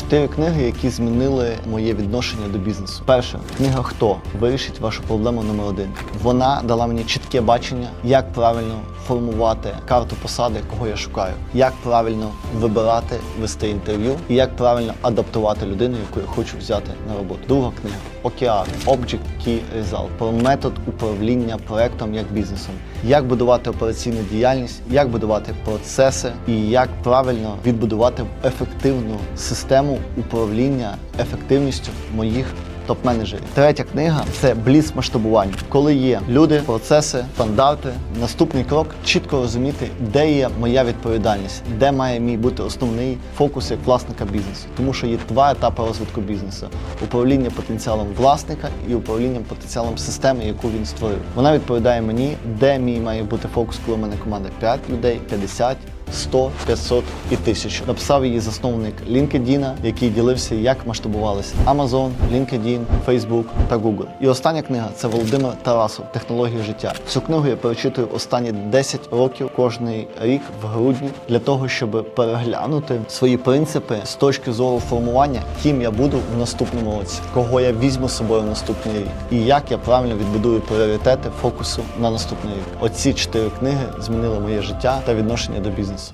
Чотири книги, які змінили моє відношення до бізнесу. Перша книга Хто вирішить вашу проблему номер один. Вона дала мені чітке бачення, як правильно формувати карту посади, кого я шукаю, як правильно вибирати, вести інтерв'ю і як правильно адаптувати людину, яку я хочу взяти на роботу. Друга книга. Океан. Object Key Result. Про метод управління проектом як бізнесом, як будувати операційну діяльність, як будувати процеси і як правильно відбудувати ефективну систему управління ефективністю моїх топ-менеджерів. Третя книга це бліц масштабування. Коли є люди, процеси, стандарти. Наступний крок чітко розуміти, де є моя відповідальність, де має мій бути основний фокус як власника бізнесу. Тому що є два етапи розвитку бізнесу: управління потенціалом власника і управлінням потенціалом системи, яку він створив. Вона відповідає мені, де мій має бути фокус, коли в мене команда 5 людей, 50, 100, 500 і 1000. Написав її засновник LinkedIn, який ділився, як масштабувалися Amazon, LinkedIn, Facebook та Google. І остання книга це Володимир Тарасов Технології життя. Цю книгу я перечитую останні 10 років кожний рік в грудні для того, щоб переглянути свої принципи з точки зору формування, ким я буду в наступному році, кого я візьму з собою в наступний рік, і як я правильно відбудую пріоритети фокусу на наступний рік. Оці чотири книги змінили моє життя та відношення до бізнесу.